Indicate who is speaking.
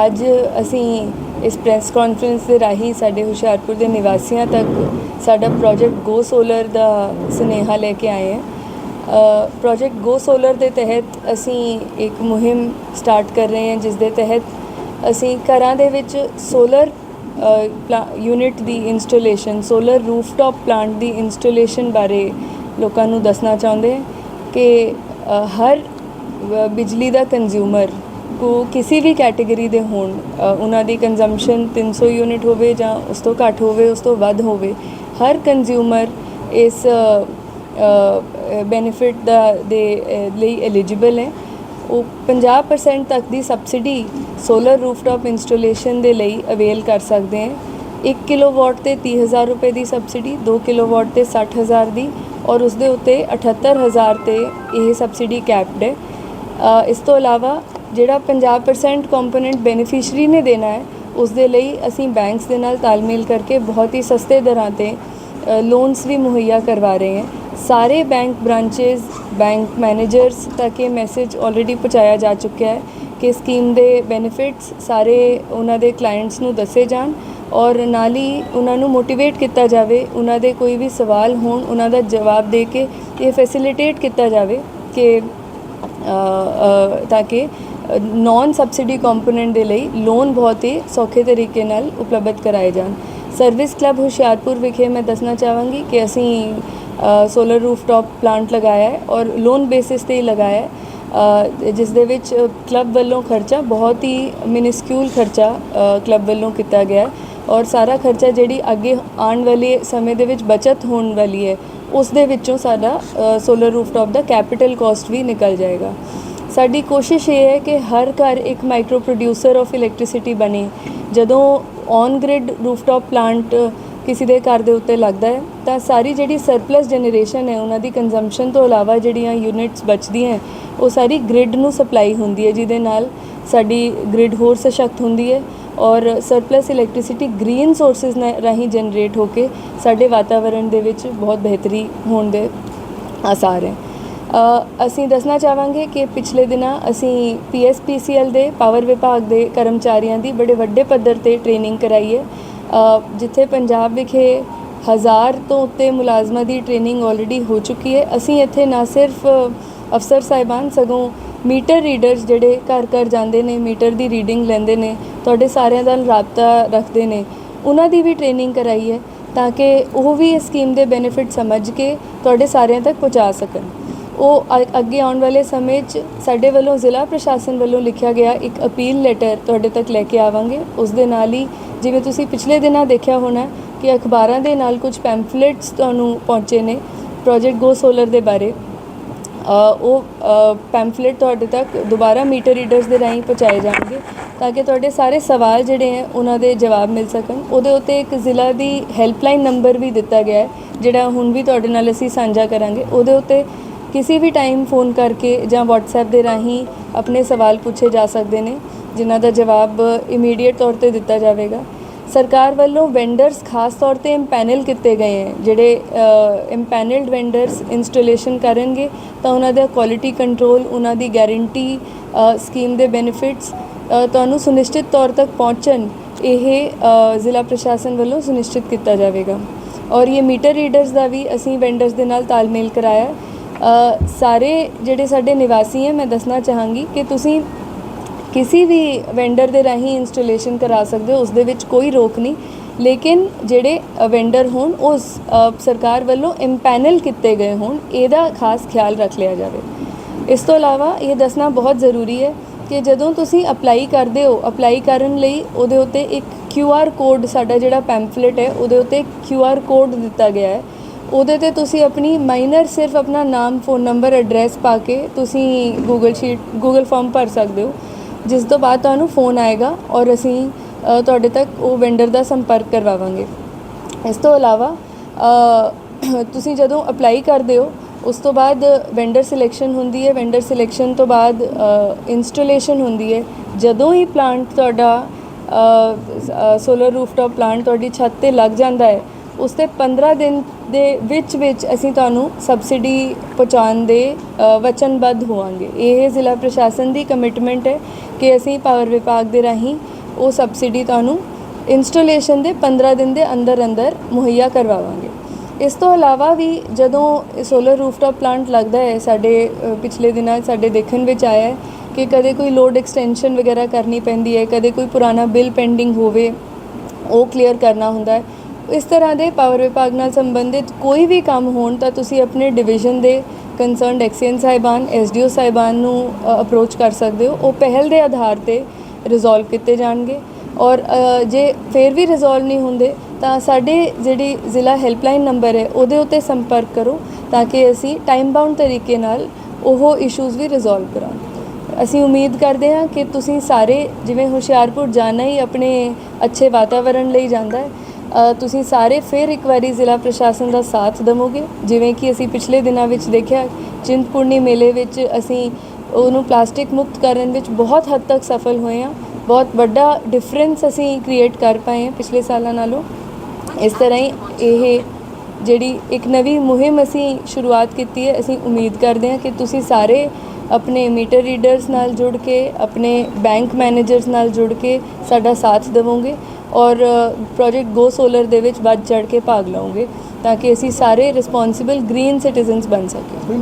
Speaker 1: ਅੱਜ ਅਸੀਂ ਇਸ ਪ੍ਰੈਸ ਕਾਨਫਰੰਸ ਦੇ ਰਾਹੀਂ ਸਾਡੇ ਹੁਸ਼ਿਆਰਪੁਰ ਦੇ ਨਿਵਾਸੀਆਂ ਤੱਕ ਸਾਡਾ ਪ੍ਰੋਜੈਕਟ ਗੋ ਸੋਲਰ ਦਾ ਸੁਨੇਹਾ ਲੈ ਕੇ ਆਏ ਹਾਂ। ਪ੍ਰੋਜੈਕਟ ਗੋ ਸੋਲਰ ਦੇ ਤਹਿਤ ਅਸੀਂ ਇੱਕ ਮੁਹਿੰਮ ਸਟਾਰਟ ਕਰ ਰਹੇ ਹਾਂ ਜਿਸ ਦੇ ਤਹਿਤ ਅਸੀਂ ਘਰਾਂ ਦੇ ਵਿੱਚ ਸੋਲਰ ਯੂਨਿਟ ਦੀ ਇੰਸਟਾਲੇਸ਼ਨ ਸੋਲਰ ਰੂਫਟਾਪ ਪਲਾਂਟ ਦੀ ਇੰਸਟਾਲੇਸ਼ਨ ਬਾਰੇ ਲੋਕਾਂ ਨੂੰ ਦੱਸਣਾ ਚਾਹੁੰਦੇ ਕਿ ਹਰ ਬਿਜਲੀ ਦਾ ਕੰਜ਼ਿਊਮਰ ਕੋ ਕਿਸੇ ਵੀ ਕੈਟਾਗਰੀ ਦੇ ਹੋਣ ਉਹਨਾਂ ਦੀ ਕੰਜ਼ੰਪਸ਼ਨ 300 ਯੂਨਿਟ ਹੋਵੇ ਜਾਂ ਉਸ ਤੋਂ ਘੱਟ ਹੋਵੇ, ਉਸ ਤੋਂ ਵੱਧ ਹੋਵੇ, ਹਰ ਕੰਜ਼ਿਊਮਰ ਇਸ ਬੈਨੀਫਿਟ ਦਾ, ਦੇ ਲਈ ਐਲੀਜੀਬਲ ਹੈ। ਉਹ 50% ਤੱਕ ਦੀ ਸਬਸਿਡੀ ਸੋਲਰ ਰੂਫਟਾਪ ਇੰਸਟਾਲੇਸ਼ਨ ਦੇ ਲਈ ਅਵੇਲ ਕਰ ਸਕਦੇ ਹਨ 1 ਕਿਲੋਵਾਟ ਤੇ 30000 ਰੁਪਏ ਦੀ ਸਬਸਿਡੀ 2 ਕਿਲੋਵਾਟ ਤੇ 60000 ਦੀ ਔਰ ਉਸ ਦੇ ਉੱਤੇ 78000 ਤੇ ਇਹ ਸਬਸਿਡੀ ਕੈਪਡ ਹੈ। ਇਸ ਤੋਂ ਇਲਾਵਾ ਜਿਹੜਾ 50% ਕੰਪੋਨੈਂਟ ਬੈਨੀਫੀਸ਼ੀਅਰੀ ਨੇ ਦੇਣਾ ਹੈ, ਉਸ ਦੇ ਲਈ ਅਸੀਂ ਬੈਂਕਸ ਦੇ ਨਾਲ ਤਾਲਮੇਲ ਕਰਕੇ ਬਹੁਤ ਹੀ ਸਸਤੇ ਦਰਾਂ ਤੇ ਲੋਨਸ ਵੀ ਮੁਹੱਈਆ ਕਰਵਾ ਰਹੇ ਹਾਂ। ਸਾਰੇ ਬੈਂਕ ਬ੍ਰਾਂਚੇਸ ਬੈਂਕ ਮੈਨੇਜਰਸ ਤੱਕ ਇਹ ਮੈਸੇਜ ਆਲਰੇਡੀ ਪਹੁੰਚਾਇਆ ਜਾ ਚੁੱਕਿਆ ਹੈ ਕਿ ਸਕੀਮ ਦੇ ਬੈਨੀਫਿਟਸ ਸਾਰੇ ਉਹਨਾਂ ਦੇ ਕਲਾਇੰਟਸ ਨੂੰ ਦੱਸੇ ਜਾਣ ਔਰ ਨਾਲ ਹੀ ਉਹਨਾਂ ਨੂੰ ਮੋਟੀਵੇਟ ਕੀਤਾ ਜਾਵੇ, ਉਹਨਾਂ ਦੇ ਕੋਈ ਵੀ ਸਵਾਲ ਹੋਣ, ਉਹਨਾਂ ਦਾ ਜਵਾਬ ਦੇ ਕੇ ਇਹ ਫੈਸਿਲਿਟੇਟ ਕੀਤਾ ਜਾਵੇ ਕਿ ਤਾਂ ਕਿ ਨਾਨ ਸਬਸਿਡੀ ਕੰਪੋਨੈਂਟ ਦੇ ਲਈ ਲੋਨ ਬਹੁਤ ਹੀ ਸੌਖੇ ਤਰੀਕੇ ਨਾਲ ਉਪਲਬਧ ਕਰਾਏ ਜਾਣ। ਸਰਵਿਸ ਕਲੱਬ ਹੁਸ਼ਿਆਰਪੁਰ ਵਿਖੇ ਮੈਂ ਦੱਸਣਾ ਚਾਹਾਂਗੀ ਕਿ ਅਸੀਂ ਸੋਲਰ ਰੂਫਟਾਪ ਪਲਾਂਟ ਲਗਾਇਆ ਹੈ ਔਰ ਲੋਨ ਬੇਸਿਸ ਤੇ ਹੀ ਲਗਾਇਆ ਹੈ। ਜਿਸ ਦੇ ਵਿੱਚ ਕਲੱਬ ਵੱਲੋਂ ਖਰਚਾ ਬਹੁਤ ਹੀ ਮਿਨਿਸਕਿਊਲ ਖਰਚਾ ਕਲੱਬ ਵੱਲੋਂ ਕੀਤਾ ਗਿਆ ਹੈ ਔਰ ਸਾਰਾ ਖਰਚਾ ਜਿਹੜੀ ਅੱਗੇ ਆਉਣ ਵਾਲੇ ਸਮੇਂ ਦੇ ਵਿੱਚ ਬਚਤ ਹੋਣ ਵਾਲੀ ਹੈ, ਉਸ ਦੇ ਵਿੱਚੋਂ ਸਾਡਾ ਸੋਲਰ ਰੂਫਟਾਪ ਦਾ ਕੈਪੀਟਲ ਕਾਸਟ ਵੀ ਨਿਕਲ ਜਾਏਗਾ। ਸਾਡੀ ਕੋਸ਼ਿਸ਼ ਇਹ ਹੈ ਕਿ ਹਰ ਘਰ ਇੱਕ ਮਾਈਕਰੋ ਪ੍ਰੋਡਿਊਸਰ ਆਫ ਇਲੈਕਟ੍ਰਿਸਿਟੀ ਬਣੇ। ਜਦੋਂ ਔਨ ਗ੍ਰਿਡ ਰੂਫਟਾਪ ਪਲਾਂਟ ਕਿਸੇ ਦੇ ਘਰ ਦੇ ਉੱਤੇ ਲੱਗਦਾ ਹੈ, ਤਾਂ ਸਾਰੀ ਜਿਹੜੀ ਸਰਪਲਸ ਜਨਰੇਸ਼ਨ ਹੈ, ਉਹਨਾਂ ਦੀ ਕੰਜ਼ੰਪਸ਼ਨ ਤੋਂ ਇਲਾਵਾ ਜਿਹੜੀਆਂ ਯੂਨਿਟਸ ਬਚਦੀਆਂ ਉਹ ਸਾਰੀ ਗ੍ਰਿਡ ਨੂੰ ਸਪਲਾਈ ਹੁੰਦੀ ਹੈ, ਜਿਹਦੇ ਨਾਲ ਸਾਡੀ ਗ੍ਰਿਡ ਹੋਰ ਸਸ਼ਕਤ ਹੁੰਦੀ ਹੈ ਔਰ ਸਰਪਲਸ ਇਲੈਕਟ੍ਰਿਸਿਟੀ ਗ੍ਰੀਨ ਸੋਰਸਸ ਰਾਹੀਂ ਜਨਰੇਟ ਹੋ ਕੇ ਸਾਡੇ ਵਾਤਾਵਰਣ ਦੇ ਵਿੱਚ ਬਹੁਤ ਬਿਹਤਰੀ ਹੋਣ ਦੇ ਆਸਾਰ ਹੈ। ਅਸੀਂ ਦੱਸਣਾ ਚਾਹਾਂਗੇ ਕਿ ਪਿਛਲੇ ਦਿਨਾਂ ਅਸੀਂ ਪੀਐਸਪੀਸੀਐਲ ਦੇ ਪਾਵਰ ਵਿਭਾਗ ਦੇ ਕਰਮਚਾਰੀਆਂ ਦੀ ਬੜੇ ਵੱਡੇ ਪੱਧਰ ਤੇ ਟ੍ਰੇਨਿੰਗ ਕਰਾਈ ਹੈ। ਜਿੱਥੇ ਪੰਜਾਬ ਵਿਖੇ ਹਜ਼ਾਰ ਤੋਂ ਉੱਤੇ ਮੁਲਾਜ਼ਮਾਂ ਦੀ ਟ੍ਰੇਨਿੰਗ ਆਲਰੇਡੀ ਹੋ ਚੁੱਕੀ ਹੈ। ਅਸੀਂ ਇੱਥੇ ਨਾ ਸਿਰਫ ਅਫਸਰ ਸਾਹਿਬਾਨ, ਸਗੋਂ ਮੀਟਰ ਰੀਡਰਸ ਜਿਹੜੇ ਘਰ ਘਰ ਜਾਂਦੇ ਨੇ, ਮੀਟਰ ਦੀ ਰੀਡਿੰਗ ਲੈਂਦੇ ਨੇ, ਤੁਹਾਡੇ ਸਾਰਿਆਂ ਦਾ ਰਾਬਤਾ ਰੱਖਦੇ ਨੇ। ਉਹਨਾਂ ਦੀ ਵੀ ਟ੍ਰੇਨਿੰਗ ਕਰਾਈ ਹੈ ਤਾਂ ਕਿ ਉਹ ਵੀ ਇਸ ਸਕੀਮ ਦੇ ਬੈਨੀਫਿਟ ਸਮਝ ਕੇ ਤੁਹਾਡੇ ਸਾਰਿਆਂ ਤੱਕ ਪਹੁੰਚਾ ਸਕਣ। ਉਹ ਅ- ਅੱਗੇ ਆਉਣ ਵਾਲੇ ਸਮੇਂ 'ਚ ਸਾਡੇ ਵੱਲੋਂ ਜ਼ਿਲ੍ਹਾ ਪ੍ਰਸ਼ਾਸਨ ਵੱਲੋਂ ਲਿਖਿਆ ਗਿਆ ਇੱਕ ਅਪੀਲ ਲੈਟਰ ਤੁਹਾਡੇ ਤੱਕ ਲੈ ਕੇ ਆਵਾਂਗੇ। ਉਸ ਦੇ ਨਾਲ ਹੀ ਜਿਵੇਂ ਤੁਸੀਂ ਪਿਛਲੇ ਦਿਨਾਂ ਦੇਖਿਆ ਹੋਣਾ ਕਿ ਅਖਬਾਰਾਂ ਦੇ ਨਾਲ ਕੁਝ ਪੈਂਫਲੇਟਸ ਤੁਹਾਨੂੰ ਪਹੁੰਚੇ ਨੇ ਪ੍ਰੋਜੈਕਟ ਗੋ ਸੋਲਰ ਦੇ ਬਾਰੇ। ਅ, ਉਹ ਪੈਂਫਲੇਟ ਤੁਹਾਡੇ ਤੱਕ ਦੁਬਾਰਾ ਮੀਟਰ ਰੀਡਰਸ ਦੇ ਰਾਹੀਂ ਪਹੁੰਚਾਏ ਜਾਣਗੇ ਤਾਂ ਕਿ ਤੁਹਾਡੇ ਸਾਰੇ ਸਵਾਲ ਜਿਹੜੇ ਹੈ ਉਹਨਾਂ ਦੇ ਜਵਾਬ ਮਿਲ ਸਕਣ। ਉਹਦੇ ਉੱਤੇ ਇੱਕ ਜ਼ਿਲ੍ਹਾ ਦੀ ਹੈਲਪਲਾਈਨ ਨੰਬਰ ਵੀ ਦਿੱਤਾ ਗਿਆ ਹੈ ਜਿਹੜਾ ਹੁਣ ਵੀ ਤੁਹਾਡੇ ਨਾਲ ਅਸੀਂ ਸਾਂਝਾ ਕਰਾਂਗੇ। ਉਹਦੇ ਉੱਤੇ ਕਿਸੇ ਵੀ ਟਾਈਮ ਫੋਨ ਕਰਕੇ ਜਾਂ WhatsApp ਦੇ ਰਾਹੀਂ ਆਪਣੇ ਸਵਾਲ ਪੁੱਛੇ ਜਾ ਸਕਦੇ ਨੇ, ਜਿਨ੍ਹਾਂ ਦਾ ਜਵਾਬ ਇਮੀਡੀਏਟ ਤੌਰ ਤੇ ਦਿੱਤਾ ਜਾਵੇਗਾ। ਸਰਕਾਰ ਵੱਲੋਂ ਵੈਂਡਰਸ ਖਾਸ ਤੌਰ ਤੇ ਇੰਪੈਨਲ ਕੀਤੇ ਗਏ ਹੈ, ਜਿਹੜੇ ਇੰਪੈਨਲਡ ਵੈਂਡਰਸ ਇੰਸਟਾਲੇਸ਼ਨ ਕਰਨਗੇ, ਤਾਂ ਉਹਨਾਂ ਦਾ ਕੁਆਲਿਟੀ ਕੰਟਰੋਲ ਉਹਨਾਂ ਦੀ ਗਾਰੰਟੀ ਸਕੀਮ ਦੇ ਬੈਨੀਫਿਟਸ ਤੁਹਾਨੂੰ ਸੁਨਿਸ਼ਚਿਤ ਤੌਰ ਤੱਕ ਪਹੁੰਚਣ, ਇਹ ਜ਼ਿਲ੍ਹਾ ਪ੍ਰਸ਼ਾਸਨ ਵੱਲੋਂ ਸੁਨਿਸ਼ਚਿਤ ਕੀਤਾ ਜਾਵੇਗਾ। ਔਰ ਇਹ ਮੀਟਰ ਰੀਡਰਸ ਦਾ ਵੀ ਅਸੀਂ ਵੈਂਡਰਸ ਦੇ ਨਾਲ ਤਾਲਮੇਲ ਕਰਾਇਆ। ਸਾਰੇ ਜਿਹੜੇ ਸਾਡੇ ਨਿਵਾਸੀ ਹੈ, ਮੈਂ ਦੱਸਣਾ ਚਾਹਾਂਗੀ ਕਿ ਤੁਸੀਂ ਕਿਸੇ ਵੀ ਵੈਂਡਰ ਦੇ ਰਾਹੀਂ ਇੰਸਟਾਲੇਸ਼ਨ ਕਰਾ ਸਕਦੇ ਹੋ, ਉਸ ਦੇ ਵਿੱਚ ਕੋਈ ਰੋਕ ਨਹੀਂ। ਲੇਕਿਨ ਜਿਹੜੇ ਵੈਂਡਰ ਹੋਣ ਉਸ ਸਰਕਾਰ ਵੱਲੋਂ ਇੰਪੈਨਲ ਕੀਤੇ ਗਏ ਹੋਣ, ਇਹਦਾ ਖਾਸ ਖਿਆਲ ਰੱਖ ਲਿਆ ਜਾਵੇ। ਇਸ ਤੋਂ ਇਲਾਵਾ ਇਹ ਦੱਸਣਾ ਬਹੁਤ ਜ਼ਰੂਰੀ ਹੈ ਕਿ ਜਦੋਂ ਤੁਸੀਂ ਅਪਲਾਈ ਕਰਦੇ ਹੋ ਅਪਲਾਈ ਕਰਨ ਲਈ ਉਹਦੇ ਉੱਤੇ ਇੱਕ QR ਕੋਡ ਸਾਡਾ ਜਿਹੜਾ ਪੈਂਫਲੇਟ ਹੈ, ਉਹਦੇ ਉੱਤੇ ਇੱਕ QR ਕੋਡ ਦਿੱਤਾ ਗਿਆ ਹੈ। ਉਹਦੇ ਤੇ ਤੁਸੀਂ ਆਪਣੀ ਮਾਈਨਰ ਸਿਰਫ ਆਪਣਾ ਨਾਮ ਫੋਨ ਨੰਬਰ ਐਡਰੈਸ ਪਾ ਕੇ ਤੁਸੀਂ ਗੂਗਲ ਸ਼ੀਟ ਗੂਗਲ ਫਾਰਮ ਭਰ ਸਕਦੇ ਹੋ। ਜਿਸ ਤੋਂ ਬਾਅਦ ਤੁਹਾਨੂੰ ਫੋਨ ਆਏਗਾ ਔਰ ਅਸੀਂ ਤੁਹਾਡੇ ਤੱਕ ਉਹ ਵੈਂਡਰ ਦਾ ਸੰਪਰਕ ਕਰਵਾਵਾਂਗੇ। ਇਸ ਤੋਂ ਇਲਾਵਾ ਤੁਸੀਂ ਜਦੋਂ ਅਪਲਾਈ ਕਰਦੇ ਹੋ, ਉਸ ਤੋਂ ਬਾਅਦ ਵੈਂਡਰ ਸਿਲੈਕਸ਼ਨ ਹੁੰਦੀ ਹੈ। ਵੈਂਡਰ ਸਿਲੈਕਸ਼ਨ ਤੋਂ ਬਾਅਦ ਇੰਸਟਾਲੇਸ਼ਨ ਹੁੰਦੀ ਹੈ। ਜਦੋਂ ਹੀ ਪਲਾਂਟ ਤੁਹਾਡਾ ਸੋਲਰ ਰੂਫਟਾਪ ਪਲਾਂਟ ਤੁਹਾਡੀ ਛੱਤ ਤੇ ਲੱਗ ਜਾਂਦਾ ਹੈ ਉਸ ਤੇ 15 ਦਿਨ ਦੇ ਵਿੱਚ ਵਿੱਚ ਅਸੀਂ ਤੁਹਾਨੂੰ ਸਬਸਿਡੀ ਪਹੁੰਚਾਉਣ ਦੇ ਵਚਨਬੱਧ ਹੋਵਾਂਗੇ। ਇਹ ਜ਼ਿਲ੍ਹਾ ਪ੍ਰਸ਼ਾਸਨ ਦੀ ਕਮਿਟਮੈਂਟ ਹੈ ਕਿ ਅਸੀਂ ਪਾਵਰ ਵਿਭਾਗ ਦੇ ਰਾਹੀਂ ਉਹ ਸਬਸਿਡੀ ਤੁਹਾਨੂੰ ਇੰਸਟਾਲੇਸ਼ਨ ਦੇ 15 ਦਿਨ ਦੇ ਅੰਦਰ ਅੰਦਰ ਮੁਹੱਈਆ ਕਰਵਾਵਾਂਗੇ। ਇਸ ਤੋਂ ਇਲਾਵਾ ਵੀ ਜਦੋਂ ਸੋਲਰ ਰੂਫਟਾਪ ਪਲਾਂਟ ਲੱਗਦਾ ਹੈ, ਸਾਡੇ ਪਿਛਲੇ ਦਿਨਾਂ ਸਾਡੇ ਦੇਖਣ ਵਿੱਚ ਆਇਆ ਹੈ ਕਿ ਕਦੇ ਕੋਈ ਲੋਡ ਐਕਸਟੈਂਸ਼ਨ ਵਗੈਰਾ ਕਰਨੀ ਪੈਂਦੀ ਹੈ, ਕਦੇ ਕੋਈ ਪੁਰਾਣਾ ਬਿੱਲ ਪੈਂਡਿੰਗ ਹੋਵੇ, ਉਹ ਕਲੀਅਰ ਕਰਨਾ ਹੁੰਦਾ ਹੈ। ਇਸ ਤਰ੍ਹਾਂ ਦੇ ਪਾਵਰ ਵਿਭਾਗ ਨਾਲ ਸੰਬੰਧਿਤ ਕੋਈ ਵੀ ਕੰਮ ਹੋਣ ਤਾਂ ਤੁਸੀਂ ਆਪਣੇ ਡਿਵੀਜ਼ਨ ਦੇ ਕੰਸਰਨਡ ਐਕਸੀਅਨ ਸਾਹਿਬਾਨ ਐਸਡੀਓ ਸਾਹਿਬਾਨ ਨੂੰ ਅਪਰੋਚ ਕਰ ਸਕਦੇ ਹੋ। ਉਹ ਪਹਿਲ ਦੇ ਆਧਾਰ ਤੇ ਰਿਜ਼ੋਲਵ ਕੀਤੇ ਜਾਣਗੇ। ਔਰ ਜੇ ਫਿਰ ਵੀ ਰਿਜ਼ੋਲਵ ਨਹੀਂ ਹੁੰਦੇ, ਤਾਂ ਸਾਡੇ ਜਿਹੜੀ ਜ਼ਿਲ੍ਹਾ ਹੈਲਪਲਾਈਨ ਨੰਬਰ ਹੈ, ਉਹਦੇ ਉੱਤੇ ਸੰਪਰਕ ਕਰੋ ਤਾਂ ਕਿ ਅਸੀਂ ਟਾਈਮ ਬਾਉਂਡ ਤਰੀਕੇ ਨਾਲ ਉਹ ਇਸ਼ੂਜ਼ ਵੀ ਰਿਜ਼ੋਲਵ ਕਰਾਂ ਅਸੀਂ ਉਮੀਦ ਕਰਦੇ ਹਾਂ ਕਿ ਤੁਸੀਂ ਸਾਰੇ ਜਿਵੇਂ ਹੁਸ਼ਿਆਰਪੁਰ ਜਾਣਾ ਹੀ ਆਪਣੇ ਅੱਛੇ ਵਾਤਾਵਰਣ ਲਈ ਜਾਂਦਾ ਹੈ ਤੁਸੀਂ ਸਾਰੇ ਫਿਰ ਇੱਕ ਵਾਰੀ ਜ਼ਿਲ੍ਹਾ ਪ੍ਰਸ਼ਾਸਨ ਦਾ ਸਾਥ ਦੇਵੋਗੇ? ਜਿਵੇਂ ਕਿ ਅਸੀਂ ਪਿਛਲੇ ਦਿਨਾਂ ਵਿੱਚ ਦੇਖਿਆ, ਚਿੰਤਪੁਰਨੀ ਮੇਲੇ ਵਿੱਚ ਅਸੀਂ ਉਹਨੂੰ ਪਲਾਸਟਿਕ ਮੁਕਤ ਕਰਨ ਵਿੱਚ ਬਹੁਤ ਹੱਦ ਤੱਕ ਸਫਲ ਹੋਏ ਹਾਂ। ਬਹੁਤ ਵੱਡਾ ਡਿਫਰੈਂਸ ਅਸੀਂ ਕ੍ਰੀਏਟ ਕਰ ਪਾਏ ਹਾਂ ਪਿਛਲੇ ਸਾਲਾਂ ਨਾਲੋਂ। ਇਸ ਤਰ੍ਹਾਂ ਹੀ ਇਹ ਜਿਹੜੀ ਇੱਕ ਨਵੀਂ ਮੁਹਿੰਮ ਅਸੀਂ ਸ਼ੁਰੂਆਤ ਕੀਤੀ ਹੈ, ਅਸੀਂ ਉਮੀਦ ਕਰਦੇ ਹਾਂ ਕਿ ਤੁਸੀਂ ਸਾਰੇ ਆਪਣੇ ਮੀਟਰ ਰੀਡਰਸ ਨਾਲ ਜੁੜ ਕੇ, ਆਪਣੇ ਬੈਂਕ ਮੈਨੇਜਰਸ ਨਾਲ ਜੁੜ ਕੇ ਸਾਡਾ ਸਾਥ ਦੇਵੋਗੇ। ਔਰ ਪ੍ਰੋਜੈਕਟ ਗੋ ਸੋਲਰ ਦੇ ਵਿੱਚ ਵੱਧ ਚੜ ਕੇ ਭਾਗ ਲਓਗੇ ਤਾਂ ਕਿ ਅਸੀਂ ਸਾਰੇ ਰਿਸਪੌਂਸਿਬਲ ਗ੍ਰੀਨ ਸਿਟੀਜ਼ਨਸ ਬਣ ਸਕੀਏ।